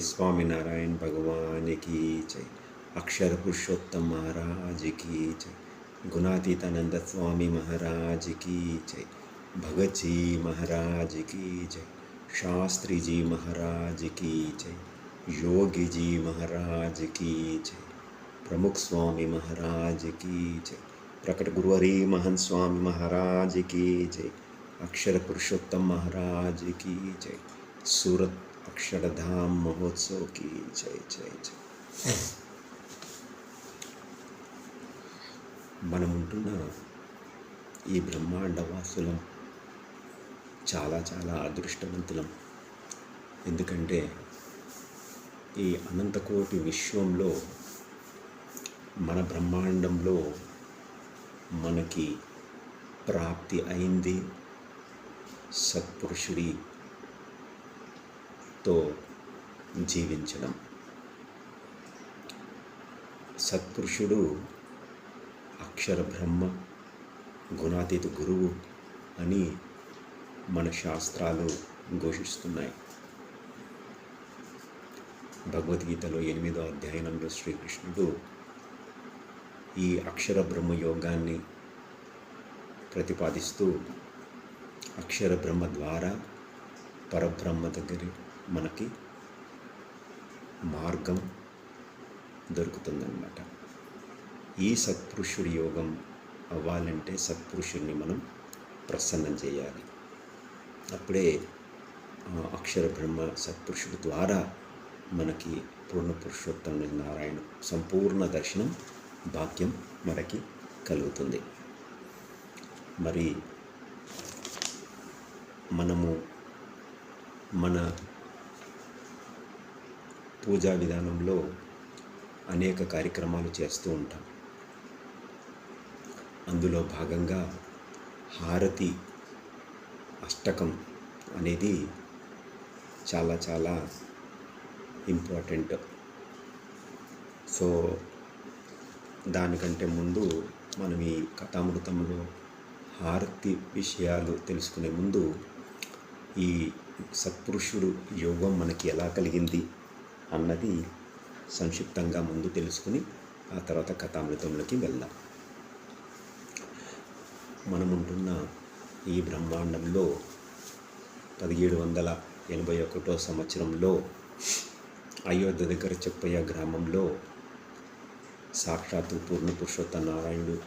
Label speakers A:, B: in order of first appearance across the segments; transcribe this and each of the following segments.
A: स्वामीनारायण भगवान की जय। अक्षर पुरुषोत्तम महाराज की जय। गुणातीतानंद स्वामी महाराज की जय। भगत जी महाराज की जय। शास्त्री जी महाराज की जय। योगी जी महाराज की जय। प्रमुख स्वामी महाराज की जय। प्रकट गुरुवरी महंत स्वामी महाराज की जय। अक्षर पुरुषोत्तम महाराज की जय। सूरत अक्षरधाम महोत्सव की जय जय जय మనం ఉంటున్న ఈ బ్రహ్మాండ వాసులం చాలా చాలా అదృష్టవంతులం ఎందుకంటే ఈ అనంతకోటి విశ్వంలో మన బ్రహ్మాండంలో మనకి ప్రాప్తి అయింది తో జీవించడం. సత్పురుషుడు అక్షర బ్రహ్మ గుణాతీత గురువు అని మన శాస్త్రాలు ఘోషిస్తున్నాయి. భగవద్గీతలో ఎనిమిదో అధ్యయనంలో శ్రీకృష్ణుడు ఈ అక్షర బ్రహ్మ యోగాన్ని ప్రతిపాదిస్తూ అక్షర బ్రహ్మ ద్వారా పరబ్రహ్మ దగ్గర మనకి మార్గం దొరుకుతుందన్నమాట. ఈ సత్పురుషుడి యోగం అవ్వాలంటే సత్పురుషుడిని మనం ప్రసన్నం చేయాలి. అప్పుడే అక్షర బ్రహ్మ సత్పురుషుడు ద్వారా మనకి పూర్ణ పురుషోత్తమ నారాయణ సంపూర్ణ దర్శనం భాగ్యం మనకి కలుగుతుంది. మరి మనము మన పూజా విధానంలో అనేక కార్యక్రమాలు చేస్తూ ఉంటాం. అందులో భాగంగా హారతి అష్టకం అనేది చాలా చాలా ఇంపార్టెంట్. సో దానికంటే ముందు మనం ఈ కథామృతంలో హారతి విషయాలు తెలుసుకునే ముందు ఈ సత్పురుషుడు యోగం మనకి ఎలా కలిగింది? అన్నది సంక్షిప్తంగా ముందు తెలుసుకుని ఆ తర్వాత కథామృతంలోకి వెళ్దాం. మనం ఉంటున్న ఈ బ్రహ్మాండంలో పదిహేడు వందల ఎనభై ఒకటో సంవత్సరంలో అయోధ్య దగ్గర చెప్పయ్య గ్రామంలో సాక్షాత్తు పూర్ణ పురుషోత్త నారాయణుడు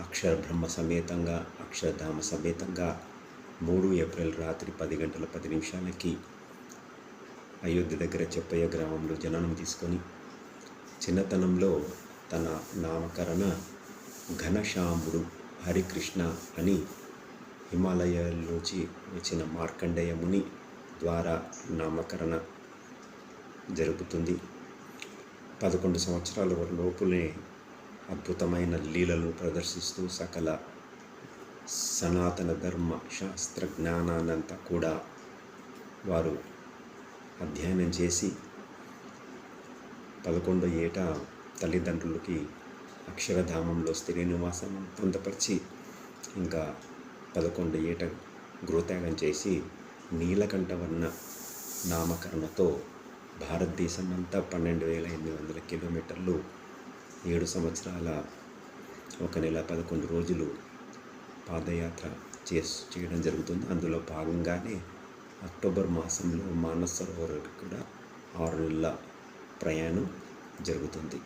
A: అక్షర బ్రహ్మ సమేతంగా అక్షరధామ సమేతంగా మూడు ఏప్రిల్ రాత్రి పది గంటల పది నిమిషాలకి అయోధ్య దగ్గర చెప్పయ్య గ్రామంలో జననం తీసుకొని చిన్నతనంలో తన నామకరణ ఘనశ్యాముడు హరికృష్ణ అని హిమాలయాల్లోంచి వచ్చిన మార్కండేయ ముని ద్వారా నామకరణ జరుగుతుంది. పదకొండు సంవత్సరాల లోపునే అద్భుతమైన లీలలు ప్రదర్శిస్తూ సకల సనాతన ధర్మ శాస్త్ర జ్ఞానాన్నంతా కూడా వారు అధ్యయనం చేసి పదకొండో ఏట తల్లిదండ్రులకి అక్షరధామంలో స్థిర నివాసం పొందపరిచి ఇంకా పదకొండు ఏట గృహత్యాగం చేసి నీలకంఠవర్ణ నామకరణతో భారతదేశం అంతా పన్నెండు వేల ఎనిమిది వందల కిలోమీటర్లు ఏడు సంవత్సరాల ఒక నెల పదకొండు రోజులు పాదయాత్ర చేసు చేయడం జరుగుతుంది. అందులో భాగంగానే అక్టోబర్ మాసంలో మానస సరోవరానికి కూడా ఆరు నెలల ప్రయాణం జరుగుతుంది.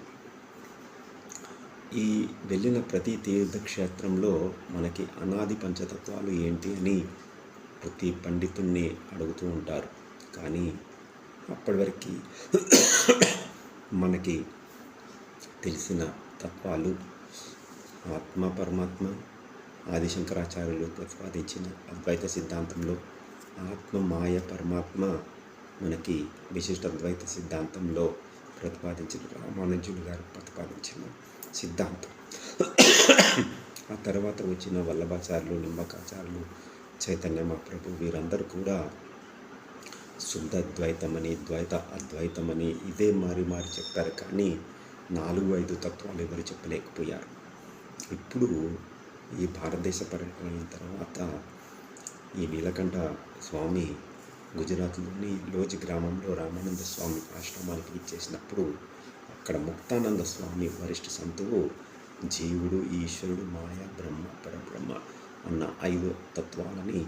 A: ఈ వెళ్ళిన ప్రతి తీర్థక్షేత్రంలో మనకి అనాది పంచతత్వాలు ఏంటి అని ప్రతి పండితుణ్ణి అడుగుతూ ఉంటారు. కానీ అప్పటివరకు మనకి తెలిసిన తత్వాలు ఆత్మ పరమాత్మ ఆదిశంకరాచార్యులు ప్రతిపాదించిన అద్వైత సిద్ధాంతంలో ఆత్మ మాయ పరమాత్మ మనకి విశిష్ట అద్వైత సిద్ధాంతంలో ప్రతిపాదించిన రామానుజులు గారు ప్రతిపాదించిన సిద్ధాంతం. ఆ తర్వాత వచ్చిన వల్లభాచార్యులు నిమ్మకాచార్యులు చైతన్య మహాప్రభు వీరందరూ కూడా శుద్ధ ద్వైతమని ద్వైత అద్వైతమని ఇదే మారి మారి చెప్పారు. కానీ నాలుగు ఐదు తత్వాలు ఎవరు చెప్పలేకపోయారు. ఇప్పుడు ఈ భారతదేశ పర్యటన తర్వాత ఈ నీలకంఠ స్వామి గుజరాత్లోని లోజ్ గ్రామంలో రామానంద స్వామి ఆశ్రమానికి ఇచ్చేసినప్పుడు అక్కడ ముక్తానంద స్వామి వరిష్ఠ సంతువు జీవుడు ఈశ్వరుడు మాయ బ్రహ్మ పరబ్రహ్మ అన్న ఐదు తత్వాలని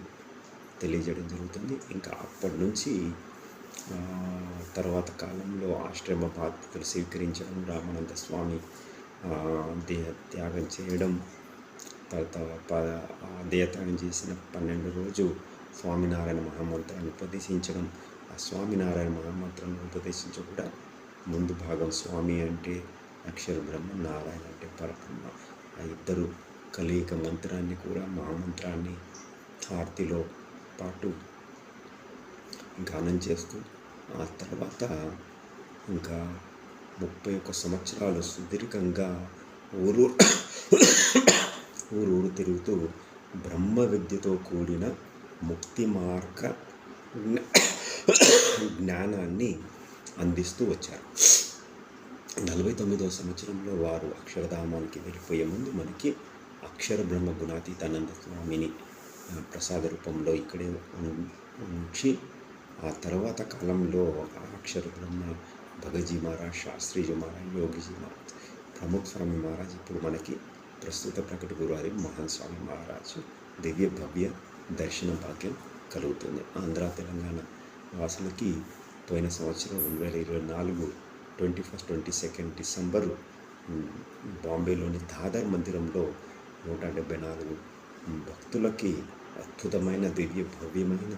A: తెలియజేయడం జరుగుతుంది. ఇంకా అప్పటి నుంచి తర్వాత కాలంలో ఆశ్రమ బాధ్యతలు స్వీకరించడం రామానంద స్వామి దేహ త్యాగం చేయడం తర్వాత పద ఆ దేహత్యాగం చేసిన పన్నెండు రోజు స్వామినారాయణ మహామంత్రాన్ని ఉపదేశించడం. ఆ స్వామినారాయణ మహామంత్రాన్ని ఉపదేశించడం కూడా ముందు భాగం స్వామి అంటే అక్షర బ్రహ్మ నారాయణ అంటే పరబ్రహ్మ. ఆ ఇద్దరు కలియక మంత్రాన్ని కూడా మహామంత్రాన్ని హారతిలో పాటు గానం చేస్తూ ఆ తర్వాత ఇంకా ముప్పై ఒక్క సంవత్సరాలు సుదీర్ఘంగా ఊరు ఊరూరు తిరుగుతూ బ్రహ్మ విద్యతో కూడిన ముక్తి మార్గ జ్ఞానాన్ని అందిస్తూ వచ్చారు. నలభై తొమ్మిదవ సంవత్సరంలో వారు అక్షరధామానికి వెళ్ళిపోయే ముందు మనకి అక్షర బ్రహ్మ గుణాతీతానంద స్వామిని ప్రసాద రూపంలో ఇక్కడే ఉంచి ఆ తర్వాత కాలంలో అక్షర బ్రహ్మ భగజీ మహారాజ్ శాస్త్రీజీ మహారాజ్ యోగిజీ మహారాజ్ ప్రముఖ స్వామి మహారాజ్ ఇప్పుడు మనకి ప్రస్తుత ప్రకట గురువారి మహాన్ స్వామి దివ్య భవ్య దర్శన భాగ్యం కలుగుతుంది. ఆంధ్ర తెలంగాణ వాసులకి పోయిన సంవత్సరం రెండు వేల ఇరవై నాలుగు twenty first twenty second December బాంబేలోని Dadar మందిరంలో నూట డెబ్బై నాలుగు భక్తులకి అద్భుతమైన దివ్య భవ్యమైన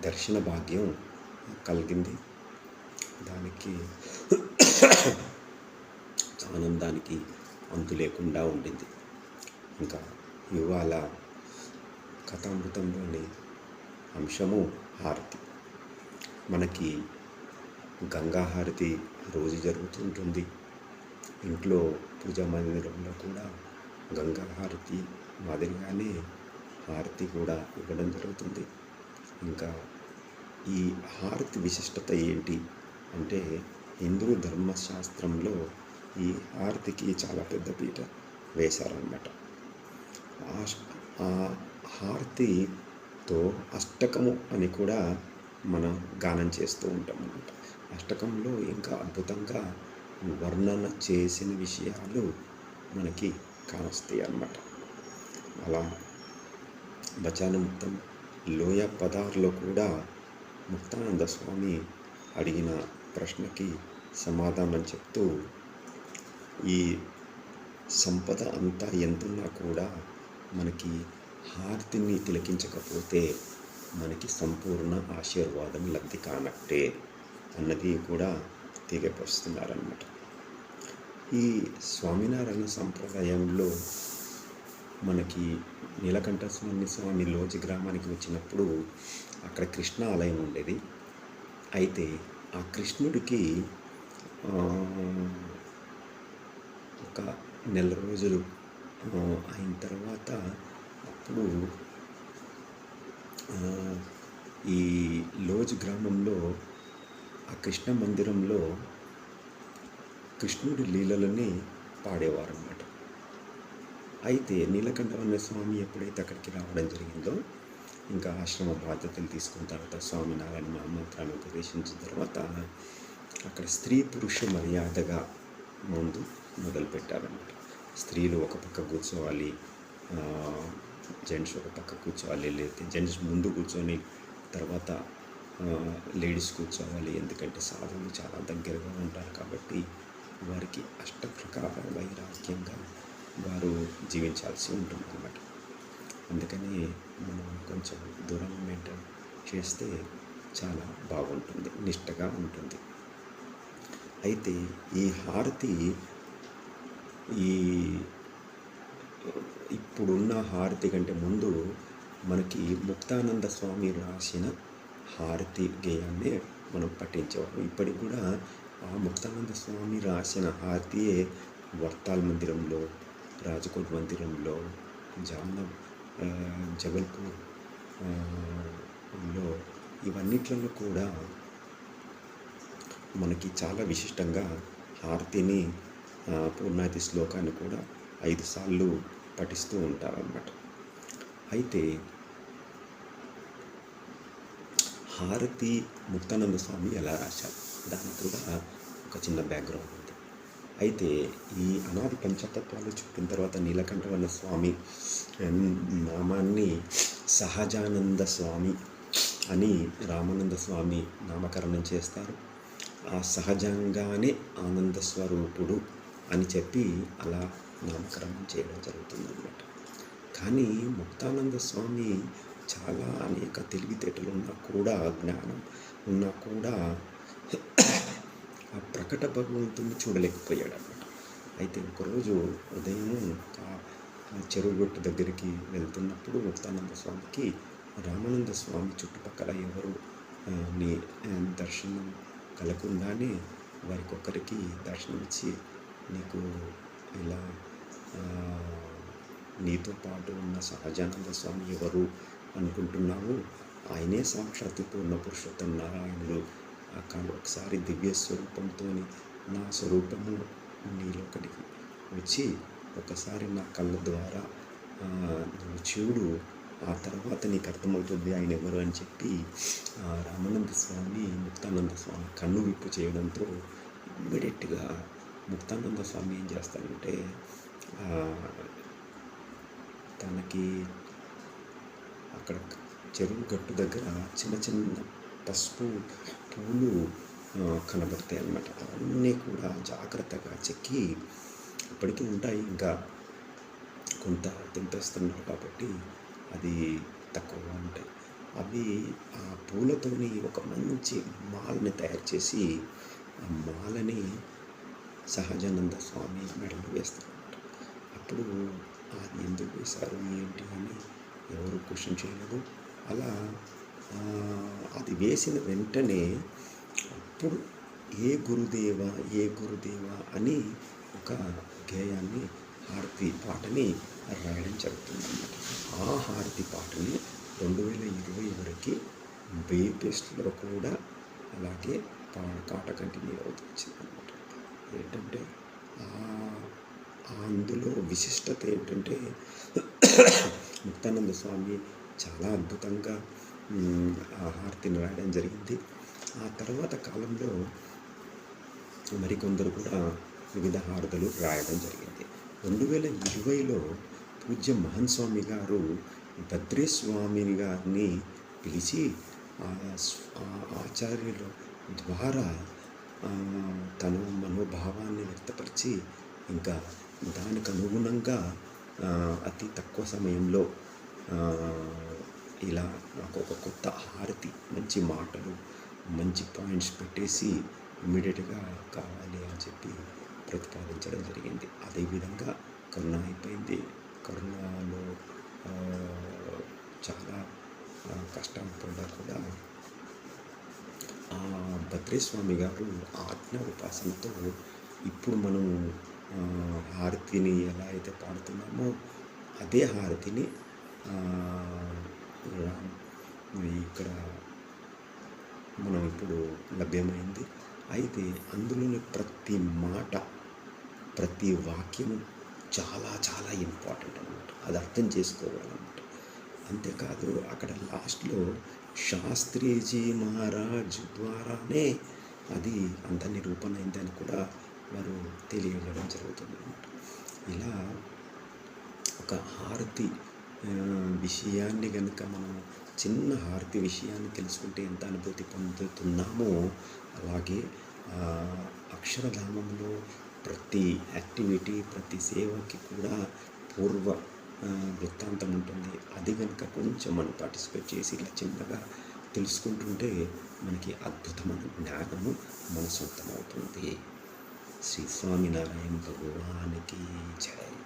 A: దర్శన భాగ్యం కలిగింది. దానికి ఆనందానికి అంతు లేకుండా ఉండింది. ఇంకా ఇవాళ కథామృతంలోని అంశము హారతి. మనకి గంగా హారతి రోజు జరుగుతుంటుంది. ఇంట్లో పూజా మందిరంలో కూడా గంగా హారతి మాదిరిగానే హారతి కూడా ఇవ్వడం జరుగుతుంది. ఇంకా ఈ హారతి విశిష్టత ఏంటి అంటే హిందూ ధర్మశాస్త్రంలో ఈ హారతికి చాలా పెద్ద పీట వేశారన్నమాట. హారతితో అష్టకము అని కూడా మనం గానం చేస్తూ ఉంటాం అన్నమాట. అష్టకంలో ఇంకా అద్భుతంగా వర్ణన చేసిన విషయాలు మనకి కానొస్తాయి అన్నమాట. అలా బచాన ముక్తం లోయ పదార్లో కూడా ముక్తానంద స్వామి అడిగిన ప్రశ్నకి సమాధానం చెప్తూ ఈ సంపద అంతా ఎంతున్నా కూడా మనకి హారతిని తిలకించకపోతే మనకి సంపూర్ణ ఆశీర్వాదం లబ్ధి కానట్టే అన్నది కూడా తెలియపరుస్తున్నారన్నమాట ఈ స్వామినారాయణ సంప్రదాయంలో మనకి నీలకంఠ స్వామి స్వామి లోచి గ్రామానికి వచ్చినప్పుడు అక్కడ కృష్ణ ఆలయం ఉండేది. అయితే ఆ కృష్ణుడికి ఒక నెల రోజులు అయిన తర్వాత అప్పుడు ఈ లోజ్ గ్రామంలో ఆ కృష్ణ మందిరంలో కృష్ణుడి లీలలని పాడేవారు అన్నమాట అయితే నీలకంఠవన్న స్వామి ఎప్పుడైతే అక్కడికి రావడం జరిగిందో ఇంకా ఆశ్రమ బాధ్యతలు తీసుకున్న తర్వాత స్వామినారాయణ మహామంత్రాన్ని ఉపదేశించిన తర్వాత అక్కడ స్త్రీ పురుష మర్యాదగా ముందు మొదలుపెట్టారన్నమాట. స్త్రీలు ఒక పక్క కూర్చోవాలి జెంట్స్ ఒక పక్క కూర్చోవాలి లేకపోతే జెంట్స్ ముందు కూర్చొని తర్వాత లేడీస్ కూర్చోవాలి ఎందుకంటే సాధువులు చాలా దగ్గరగా ఉంటారు కాబట్టి వారికి అష్టప్రకార వైరాగ్యంగా వారు జీవించాల్సి ఉంటుంది అన్నమాట అందుకని మనం కొంచెం దూరం మెయింటైన్ చేస్తే చాలా బాగుంటుంది నిష్టగా ఉంటుంది. అయితే ఈ హారతి ఈ ఇప్పుడున్న హారతి కంటే ముందు మనకి ముక్తానంద స్వామి రాసిన హారతి గేయాన్ని మనం పఠించేవాళ్ళం. ఇప్పటికి కూడా ఆ ముక్తానంద స్వామి రాసిన హారతియే వర్తాల్ మందిరంలో రాజకోట్ మందిరంలో జామ్న జబల్పూర్లో ఇవన్నిట్లలో కూడా మనకి చాలా విశిష్టంగా హారతిని పూర్ణాతి శ్లోకాన్ని కూడా ఐదు సార్లు పఠిస్తూ ఉంటారన్నమాట. అయితే హారతి ముక్తానంద స్వామి ఎలా రాశారు? దానికి కూడా ఒక చిన్న బ్యాక్గ్రౌండ్ ఉంది. అయితే ఈ అనాది పంచతత్వాలు చెప్పిన తర్వాత నీలకంఠవన్న స్వామి నామాన్ని సహజానంద స్వామి అని రామానంద స్వామి నామకరణం చేస్తారు. ఆ సహజంగానే ఆనంద స్వరూపుడు అని చెప్పి అలా నామకరణం చేయడం జరుగుతుందన్నమాట. కానీ ముక్తానంద స్వామి చాలా అనేక తెలివితేటలు ఉన్నా కూడా జ్ఞానం ఉన్నా కూడా ఆ ప్రకట భగవంతుని చూడలేకపోయాడు అనమాట అయితే ఒకరోజు ఉదయం చెరువు గొట్టు దగ్గరికి వెళ్తున్నప్పుడు ముక్తానంద స్వామికి రామానంద స్వామి చుట్టుపక్కల ఎవరు? నీ దర్శనం కలగకుండానే వారికొకరికి దర్శనం ఇచ్చి నీకు ఇలా నీతో పాటు ఉన్న సహజానంద స్వామి ఎవరు అనుకుంటున్నావు? ఆయనే సాక్షాత్తు పూర్ణ పురుషోత్తం నారాయణుడు అక్కడ ఒకసారి దివ్య స్వరూపంతో నా స్వరూపము నీలోకడికి వచ్చి ఒకసారి నా కళ్ళ ద్వారా నువ్వు చూడు. ఆ తర్వాత నీకు అర్థమవుతుంది ఆయన ఎవరు అని చెప్పి రామానంద స్వామి ముక్తానంద స్వామి కన్ను విప్పు చేయడంతో ఇమ్మీడియట్గా ముక్తానంద స్వామి ఏం చేస్తాడంటే తనకి అక్కడ చెరువు గట్టు దగ్గర చిన్న చిన్న పసుపు పూలు కనబడతాయి అన్నమాట. అవన్నీ కూడా జాగ్రత్తగా చెక్కి ఇప్పటికీ ఉంటాయి. ఇంకా కొంత తెంపేస్తున్నారు కాబట్టి అది తక్కువగా ఉంటాయి. అవి ఆ పూలతోని ఒక మంచి మాలని తయారు చేసి ఆ మాలని సహజానంద స్వామి మెడలు వేస్తారన్నమాట అప్పుడు అది ఎందుకు వేశారు ఏంటి అని ఎవరు క్వశ్చన్ చేయలేదు. అలా అది వేసిన వెంటనే అప్పుడు ఏ గురుదేవ ఏ గురుదేవ అని ఒక గేయాన్ని హారతి పాటని రాయడం జరుగుతుంది అన్నమాట ఆ హారతి పాటని రెండు వేల ఇరవై వరకు బేపెస్ట్లో కూడా అలాగే పాట కంటిన్యూ అవుతూ అన్నమాట ఏంటంటే అందులో విశిష్టత ఏంటంటే ముక్తానంద స్వామి చాలా అద్భుతంగా ఆ హారతిని రాయడం జరిగింది. ఆ తర్వాత కాలంలో మరికొందరు కూడా వివిధ హారతులు రాయడం జరిగింది. రెండు వేల ఇరవైలో పూజ్య మహన్ స్వామి గారు భద్రేస్వామి గారిని పిలిచి ఆచార్యుల ద్వారా తన మనోభావాన్ని వ్యక్తపరిచి ఇంకా దానికి అనుగుణంగా అతి తక్కువ సమయంలో ఇలా నాకు ఒక కొత్త హారతి మంచి మాటలు మంచి పాయింట్స్ పెట్టేసి ఇమ్మీడియట్గా కావాలి అని చెప్పి ప్రతిపాదించడం జరిగింది. అదేవిధంగా కరోనా అయిపోయింది. కరోనాలో చాలా కష్టం పడ్డా కూడా భద్రేస్వామి గారు ఆజ్ఞ ఉపాసనతో ఇప్పుడు మనం హారతిని ఎలా అయితే పాడుతున్నామో అదే హారతిని ఇక్కడ మనం ఇప్పుడు లభ్యమైంది. అయితే అందులోని ప్రతి మాట ప్రతి వాక్యము చాలా చాలా ఇంపార్టెంట్ అనమాట అది అర్థం చేసుకోవాలన్నమాట అంతేకాదు అక్కడ లాస్ట్లో శాస్త్రీజీ మహారాజ్ ద్వారానే అది అంత నిరూపణ అయిందని కూడా వారు తెలియజేయడం జరుగుతుంది అనమాట ఇలా ఒక హారతి విషయాన్ని కనుక మనం చిన్న హారతి విషయాన్ని తెలుసుకుంటే ఎంత అనుభూతి పొందుతున్నామో అలాగే అక్షరధామంలో ప్రతి యాక్టివిటీ ప్రతి సేవకి కూడా పూర్వ వృత్తాంతం ఉంటుంది. అది కనుక కొంచెం మనం పార్టిసిపేట్ చేసి ఇలా చిన్నగా తెలుసుకుంటుంటే మనకి అద్భుతమైన జ్ఞానము మన సొంతమవుతుంది శ్రీ స్వామినారాయణ భగవానికి జయ